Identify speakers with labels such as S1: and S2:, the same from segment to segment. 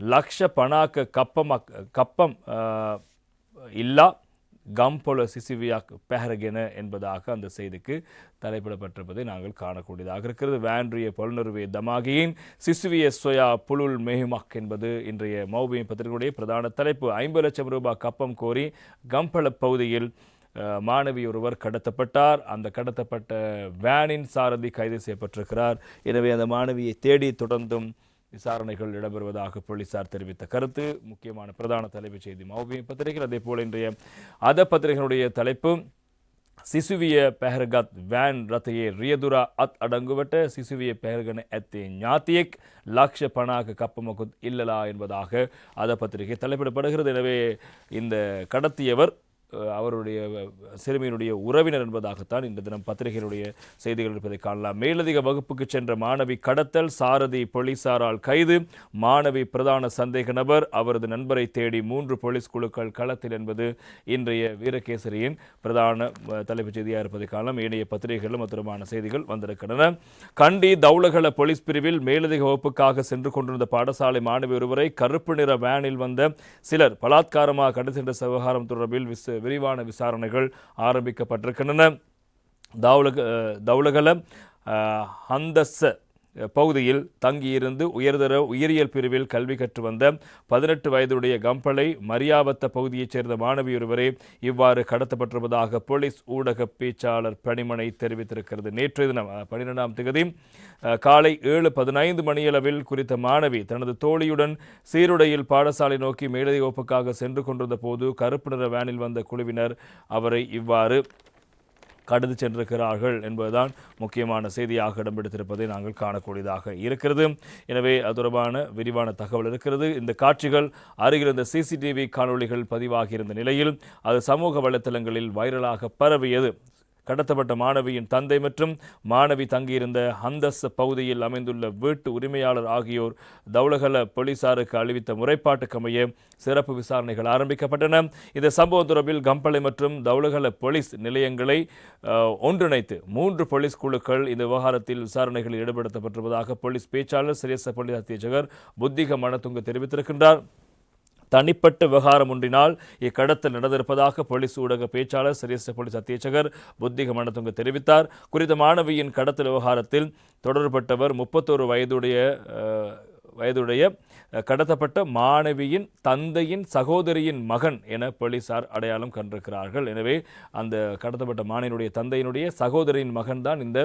S1: லக்ஷ பணாக்க கப்பம் கப்பம் அஹ், இல்லா கம்பொல சிசிவியாக் பெஹரகென என்பதாக அந்த செய்திக்கு தலைப்பிடப்பட்டிருப்பதை நாங்கள் காணக்கூடியதாக இருக்கிறது. வேன்றிய பொலுநருவே தமாகியின் சிசுவிய சொயா புலுல் மெஹிமாக் என்பது இன்றைய மௌபியம் பத்திரிகையுடைய பிரதான தலைப்பு. ஐம்பது லட்சம் ரூபாய் கப்பம் கோரி கம்பள பகுதியில் மாணவி ஒருவர் கடத்தப்பட்டார். அந்த கடத்தப்பட்ட வேனின் சாரதி கைது செய்யப்பட்டிருக்கிறார். எனவே அந்த மாணவியை தேடி தொடர்ந்தும் விசாரணைகள் இடம்பெறுவதாக போலீசார் தெரிவித்த கருத்து முக்கியமான பிரதான தலைப்புச் செய்தி மௌபியம் பத்திரிகை அதே போல இன்றைய அத பத்திரிகையினுடைய தலைப்பு සිසුවිය පැහරගත් වෑන් රථයේ රියදුරා අත් අඩංගුවට සිසුවිය පැහරගෙන ඇත්තේ ஞாத்தியக் லக்ஷ பணாக கப்பமகுத் இல்லலா என்பதாக அத பத்திரிகை தலைப்பிடப்படுகிறது எனவே இந்த கடத்தியவர் அஹ், அவருடைய சிறுமியினுடைய உறவினர் என்பதாகத்தான் இந்த தினம் பத்திரிகையினுடைய செய்திகள் இருப்பதை காணலாம். மேலதிக வகுப்புக்கு சென்ற மாணவி கடத்தல் சாரதி போலீசாரால் கைது. மாணவி பிரதான சந்தேக நபர் அவரது நண்பரை தேடி மூன்று போலீஸ் குழுக்கள் களத்தில் என்பது இன்றைய வீரகேசரியின் பிரதான தலைப்புச் செய்தியாக இருப்பதை காணலாம். ஏனைய பத்திரிகைகளும் மதுரமான செய்திகள் வந்திருக்கின்றன. கண்டி தௌலகல போலீஸ் பிரிவில் மேலதிக வகுப்புக்காக சென்று கொண்டிருந்த பாடசாலை மாணவி ஒருவரை கருப்பு நிற வேனில் வந்த சிலர் பலாத்காரமாக கடத்தி சென்ற விவகாரம் தொடர்பில் விச விரிவான விசாரணைகள் ஆரம்பிக்கப்பட்டிருக்கின்றன. தௌலக தவுலகல தௌலகல பகுதியில் தங்கியிருந்து உயர்தர உயிரியல் பிரிவில் கல்வி கற்று வந்த பதினெட்டு வயதுடைய கம்பளை மரியாவத்த பகுதியைச் சேர்ந்த மாணவி ஒருவரே இவ்வாறு கடத்தப்பட்டிருப்பதாக போலீஸ் ஊடக பேச்சாளர் பணிமனை தெரிவித்திருக்கிறது. நேற்றைய தினம் அஹ், பன்னிரெண்டாம் தேதி காலை ஏழு பதினைந்து மணியளவில் குறித்த மாணவி தனது தோழியுடன் சீருடையில் பாடசாலை நோக்கி மேலதிக வகுப்புக்காக சென்று கொண்டிருந்த போது கருப்பு நிற வேனில் வந்த குழுவினர் அவரை இவ்வாறு கடந்து சென்றிருக்கிறார்கள் என்பதுதான் முக்கியமான செய்தியாக இடம்பெடுத்திருப்பதை நாங்கள் காணக்கூடியதாக இருக்கிறது. எனவே அது தொடர்பான விரிவான தகவல் இருக்கிறது. இந்த காட்சிகள் அருகில் இருந்த சிசிடிவி காணொளிகள் பதிவாகியிருந்த நிலையில் அது சமூக வலைத்தளங்களில் வைரலாக பரவியது. கடத்தப்பட்ட மாணவியின் தந்தை மற்றும் மாணவி தங்கியிருந்த ஹந்தஸ் பகுதியில் அமைந்துள்ள வீட்டு உரிமையாளர் ஆகியோர் தௌலகல போலீசாருக்கு அளிவித்த முறைப்பாட்டுக்கமைய சிறப்பு விசாரணைகள் ஆரம்பிக்கப்பட்டன. இந்த சம்பவம் தொடர்பில் கம்பளை மற்றும் தௌலகல போலீஸ் நிலையங்களை ஒன்றிணைத்து மூன்று போலீஸ் குழுக்கள் இந்த விவகாரத்தில் விசாரணைகளில் ஈடுபடுத்தப்பட்டிருப்பதாக போலீஸ் பேச்சாளர் சிரேச போலீஸ் அத்தியட்சகர் புத்திக மணத்துங்க தெரிவித்திருக்கின்றார். தனிப்பட்ட விவகாரம் ஒன்றினால் இக்கடத்தல் நடந்திருப்பதாக போலீஸ் ஊடக பேச்சாளர் சிரேஷ்ட போலீஸ் அத்தியட்சகர் புத்திக மனதுங்க தெரிவித்தார். குறித்த மாணவியின் கடத்தல் விவகாரத்தில் தொடர்பட்டவர் முப்பத்தோரு வயதுடைய வயதுடைய கடத்தப்பட்ட மாணவியின் தந்தையின் சகோதரியின் மகன் என போலீசார் அடையாளம் கண்டிருக்கிறார்கள். எனவே அந்த கடத்தப்பட்ட மாணவியினுடைய தந்தையினுடைய சகோதரியின் மகன்தான் இந்த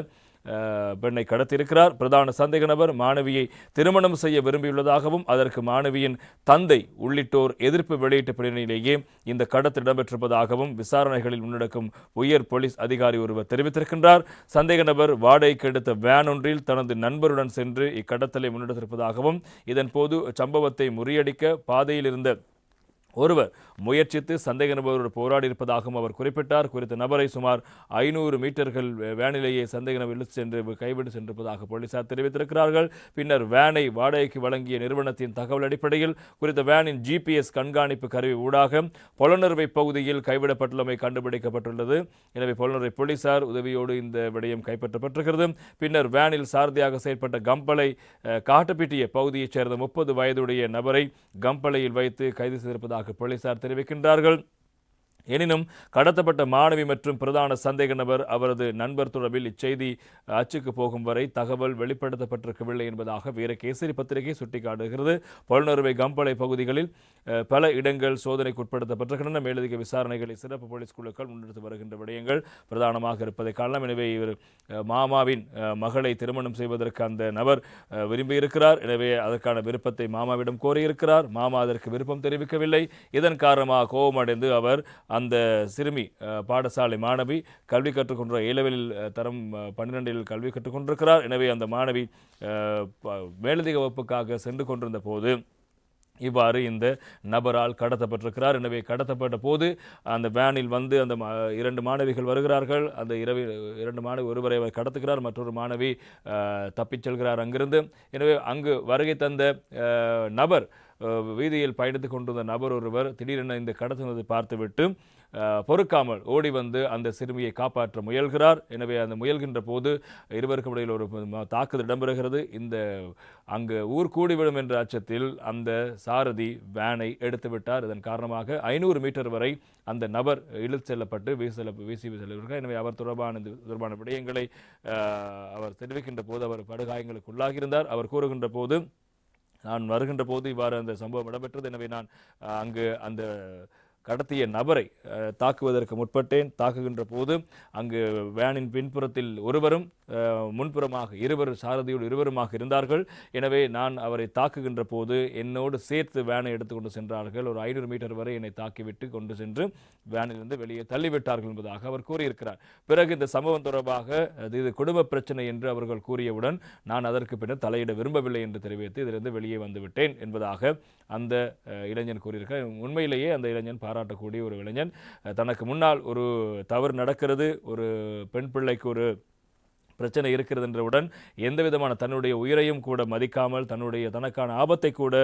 S1: பெண்ணை கடத்தியிருக்கிறார். பிரதான சந்தேக நபர் மாணவியை திருமணம் செய்ய விரும்பியுள்ளதாகவும் அதற்கு மாணவியின் தந்தை உள்ளிட்டோர் எதிர்ப்பு வெளியிட்ட பின்னணியிலேயே இந்த கடத்தல் இடம்பெற்றிருப்பதாகவும் விசாரணைகளில் முன்னெடுக்கும் உயர் போலீஸ் அதிகாரி ஒருவர் தெரிவித்திருக்கின்றார். சந்தேக நபர் வாடகைக்கு எடுத்த வேன் ஒன்றில் தனது நண்பருடன் சென்று இக்கடத்தலை முன்னெடுத்திருப்பதாகவும் இதன்போது சம்பவத்தை முறியடிக்க பாதையில் இருந்த ஒருவர் முயற்சித்து சந்தேக நபரோடு போராடி இருப்பதாகவும் அவர் குறிப்பிட்டார். குறித்த நபரை சுமார் ஐநூறு மீட்டர்கள் வேனிலேயே சந்தேக நபர் இழுத்து சென்று கைவிட்டு சென்றிருப்பதாக போலீசார் தெரிவித்திருக்கிறார்கள். பின்னர் வேனை வாடகைக்கு வழங்கிய நிறுவனத்தின் தகவல் அடிப்படையில் குறித்த வேனின் ஜிபிஎஸ் கண்காணிப்பு கருவி ஊடாக பொலனறுவை பகுதியில் கைவிடப்பட்டுள்ளமை கண்டுபிடிக்கப்பட்டுள்ளது. எனவே பொலனறுவை போலீசார் உதவியோடு இந்த விடயம் கைப்பற்றப்பட்டிருக்கிறது. பின்னர் வேனில் சாரதியாக செயற்பட்ட கம்பளை காட்டுப்பிட்டிய பகுதியைச் சேர்ந்த முப்பது வயதுடைய நபரை கம்பளையில் வைத்து கைது செய்திருப்பதாக போலீசார் தெரிவிக்கின்றார்கள். எனினும் கடத்தப்பட்ட மாணவி மற்றும் பிரதான சந்தேக நபர் அவரது நண்பர் தொடர்பில் இச்செய்தி அச்சுக்கு போகும் வரை தகவல் வெளிப்படுத்தப்பட்டிருக்கவில்லை என்பதாக வீரகேசரி பத்திரிகை சுட்டிக்காட்டுகிறது. பொலனறுவை கம்பளை பகுதிகளில் பல இடங்கள் சோதனைக்கு உட்படுத்தப்பட்டிருக்கின்றன. மேலதிக விசாரணைகளை சிறப்பு போலீஸ் குழுக்கள் முன்னெடுத்து வருகின்ற விடயங்கள் பிரதானமாக இருப்பதை காணலாம். எனவே இவர் மாமாவின் மகளை திருமணம் செய்வதற்கு அந்த நபர் அஹ், விரும்பியிருக்கிறார். எனவே அதற்கான விருப்பத்தை மாமாவிடம் கோரியிருக்கிறார். மாமா அதற்கு விருப்பம் தெரிவிக்கவில்லை. இதன் காரணமாக கோபமடைந்து அவர் அந்த சிறுமி பாடசாலை மாணவி கல்வி கற்றுக்கொண்ட ஏலவெளில் தரம் பன்னிரெண்டில் கல்வி கற்றுக்கொண்டிருக்கிறார். எனவே அந்த மாணவி மேலதிக வகுப்புக்காக சென்று கொண்டிருந்த போது இவ்வாறு இந்த நபரால் கடத்தப்பட்டிருக்கிறார். எனவே கடத்தப்பட்ட போது அந்த வேனில் வந்து அந்த மா- இரண்டு மாணவிகள் வருகிறார்கள். அந்த இரவு இரண்டு மாணவி ஒருவரை அவர் கடத்துகிறார். மற்றொரு மாணவி தப்பிச் செல்கிறார் அங்கிருந்து. எனவே அங்கு வருகை தந்த நபர் வீதியில் பயணித்து கொண்டிருந்த நபர் ஒருவர் திடீரென இந்த கடத்தினதை பார்த்துவிட்டு பொறுக்காமல் ஓடி வந்து அந்த சிறுமியை காப்பாற்ற முயல்கிறார். எனவே அந்த முயல்கின்ற போது இருவருக்கும் இடையில் ஒரு தாக்குதல் இடம்பெறுகிறது. இந்த அங்கு ஊர் கூடிவிடும் என்ற அச்சத்தில் அந்த சாரதி வேனை எடுத்துவிட்டார் இதன் காரணமாக ஐநூறு மீட்டர் வரை அந்த நபர் இழுத்து செல்லப்பட்டு வீசி செல்ல வீசி செல்கிறார். எனவே அவர் தொடர்பான இந்த தொடர்பான விடயங்களை அவர் தெரிவிக்கின்ற போது அவர் படுகாயங்களுக்கு உள்ளாகியிருந்தார். அவர் கூறுகின்ற போது நான் வருகின்ற போது இவ்வாறு அந்த சம்பவம் இடம்பெற்றது. எனவே நான் அங்கு அந்த கடத்திய நபரை தாக்குவதற்கு முற்பட்டேன். தாக்குகின்ற போது அங்கு வேனின் பின்புறத்தில் ஒருவரும் முன்புறமாக இருவர் சாரதியோடு இருவருமாக இருந்தார்கள். எனவே நான் அவரை தாக்குகின்ற போது என்னோடு சேர்த்து வேனை எடுத்துக்கொண்டு சென்றார்கள். ஒரு ஐநூறு மீட்டர் வரை என்னை தாக்கிவிட்டு கொண்டு சென்று வேனிலிருந்து வெளியே தள்ளிவிட்டார்கள் என்பதாக அவர் கூறியிருக்கிறார். பிறகு இந்த சம்பவம் தொடர்பாக இது குடும்ப பிரச்சனை என்று அவர்கள் கூறியவுடன் நான் அதற்கு பின்னர் தலையிட விரும்பவில்லை என்று தெரிவித்து இதிலிருந்து வெளியே வந்துவிட்டேன் என்பதாக அந்த இளைஞன் கூறியிருக்கிறார். உண்மையிலேயே அந்த இளைஞன் பாராட்டக்கூடிய ஒரு இளைஞன். தனக்கு முன்னால் ஒரு தவறு நடக்கிறது ஒரு பெண் பிள்ளைக்கு ஒரு பிரச்சனை இருக்கிறது என்றவுடன் எந்த விதமான தன்னுடைய உயிரையும் கூட மதிக்காமல் தன்னுடைய தனக்கான ஆபத்தை கூட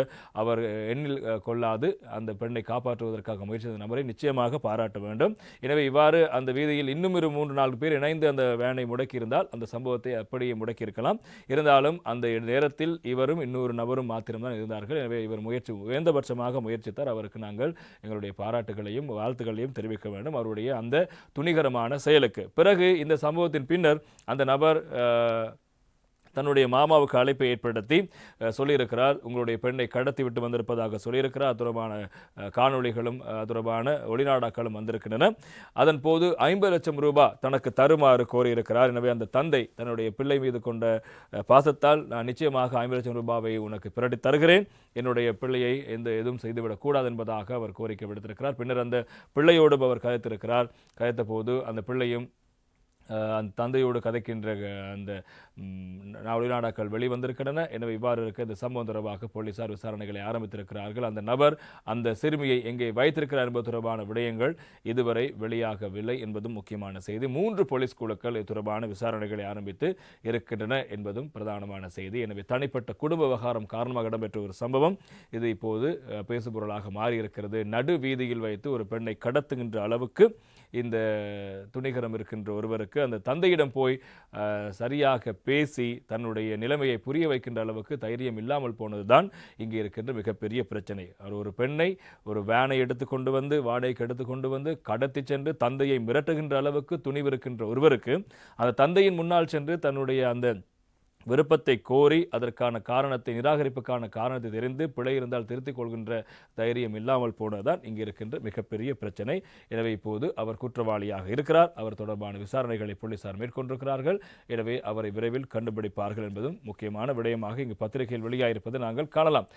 S1: அவர் எண்ணில் கொள்ளாது. அந்த பெண்ணை காப்பாற்றுவதற்காக முயற்சி செய்த நபரை நிச்சயமாக பாராட்ட வேண்டும். எனவே இவ்வாறு அந்த வீதியில் இன்னும் இரு மூன்று நான்கு பேர் இணைந்து அந்த வேனை முடக்கியிருந்தால் அந்த சம்பவத்தை அப்படியே முடக்கியிருக்கலாம். இருந்தாலும் அந்த நேரத்தில் இவரும் இன்னொரு நபரும் மாத்திரம்தான் இருந்தார்கள். எனவே இவர் முயற்சி உயர்ந்தபட்சமாக முயற்சித்தார். அவருக்கு நாங்கள் எங்களுடைய பாராட்டுகளையும் வாழ்த்துக்களையும் தெரிவிக்க வேண்டும். அவருடைய அந்த துணிகரமான செயலுக்கு. பிறகு இந்த சம்பவத்தின் பின்னர் அந்த நபர் நபர் தன்னுடைய மாமாவுக்கு அழைப்பை ஏற்படுத்தி சொல்லியிருக்கிறார். உங்களுடைய பெண்ணை கடத்தி விட்டு வந்திருப்பதாக சொல்லியிருக்கிறார். அது தொடர்பான காணொளிகளும் தொடர்பான ஒளிநாடாக்களும் வந்திருக்கின்றன. அதன் போது ஐம்பது லட்சம் ரூபாய் தனக்கு தருமாறு கோரியிருக்கிறார். எனவே அந்த தந்தை தன்னுடைய பிள்ளை மீது கொண்ட பாசத்தால் நான் நிச்சயமாக ஐம்பது லட்சம் ரூபாவை உனக்கு பிரட்டி தருகிறேன். என்னுடைய பிள்ளையை எந்த எதுவும் செய்துவிடக்கூடாது என்பதாக அவர் கோரிக்கை விடுத்திருக்கிறார். பின்னர் அந்த பிள்ளையோடும் அவர் கதைத்திருக்கிறார். கதைத்த போது அந்த பிள்ளையும் அந்த தந்தையோடு கதைக்கின்ற அந்த வெளிநாடாக்கள் வெளிவந்திருக்கின்றன. எனவே இவ்வாறு இருக்க இந்த சம்பவம் தொடர்பாக போலீசார் விசாரணைகளை ஆரம்பித்திருக்கிறார்கள். அந்த நபர் அந்த சிறுமியை எங்கே வைத்திருக்கிறார் என்பது தொடர்பான விடயங்கள் இதுவரை வெளியாகவில்லை என்பதும் முக்கியமான செய்தி. மூன்று போலீஸ் குழுக்கள் இது தொடர்பான விசாரணைகளை ஆரம்பித்து இருக்கின்றன என்பதும் பிரதானமான செய்தி. எனவே தனிப்பட்ட குடும்ப விவகாரம் காரணமாக இடம்பெற்ற ஒரு சம்பவம். இது இப்போது பேசுபொருளாக மாறியிருக்கிறது. நடு வீதியில் வைத்து ஒரு பெண்ணை கடத்துகின்ற அளவுக்கு இந்த துணிகரம் இருக்கின்ற ஒருவருக்கு அந்த தந்தையிடம் போய் சரியாக பேசி தன்னுடைய நிலைமையை புரிய வைக்கின்ற அளவுக்கு தைரியம் இல்லாமல் போனதுதான் இங்கே இருக்கின்ற மிகப்பெரிய பிரச்சனை. அவர் ஒரு பெண்ணை ஒரு வேனை எடுத்து கொண்டு வந்து வாடகைக்கு எடுத்து கொண்டு வந்து கடத்தி சென்று தந்தையை மிரட்டுகின்ற அளவுக்கு துணிவிருக்கின்ற ஒருவருக்கு அந்த தந்தையின் முன்னால் சென்று தன்னுடைய அந்த விருப்பத்தை கோரி அதற்கான காரணத்தை நிராகரிப்புக்கான காரணத்தை தெரிந்து பிழை இருந்தால் திருத்திக் கொள்கின்ற தைரியம் இல்லாமல் போனதுதான் இங்கே இருக்கின்ற மிகப்பெரிய பிரச்சனை. எனவே இப்போது அவர் குற்றவாளியாக இருக்கிறார். அவர் தொடர்பான விசாரணைகளை போலீசார் மேற்கொண்டிருக்கிறார்கள். எனவே அவரை விரைவில் கண்டுபிடிப்பார்கள் என்பதும் முக்கியமான விடயமாக இங்கு பத்திரிகையில் வெளியாயிருப்பதை நாங்கள் காணலாம்.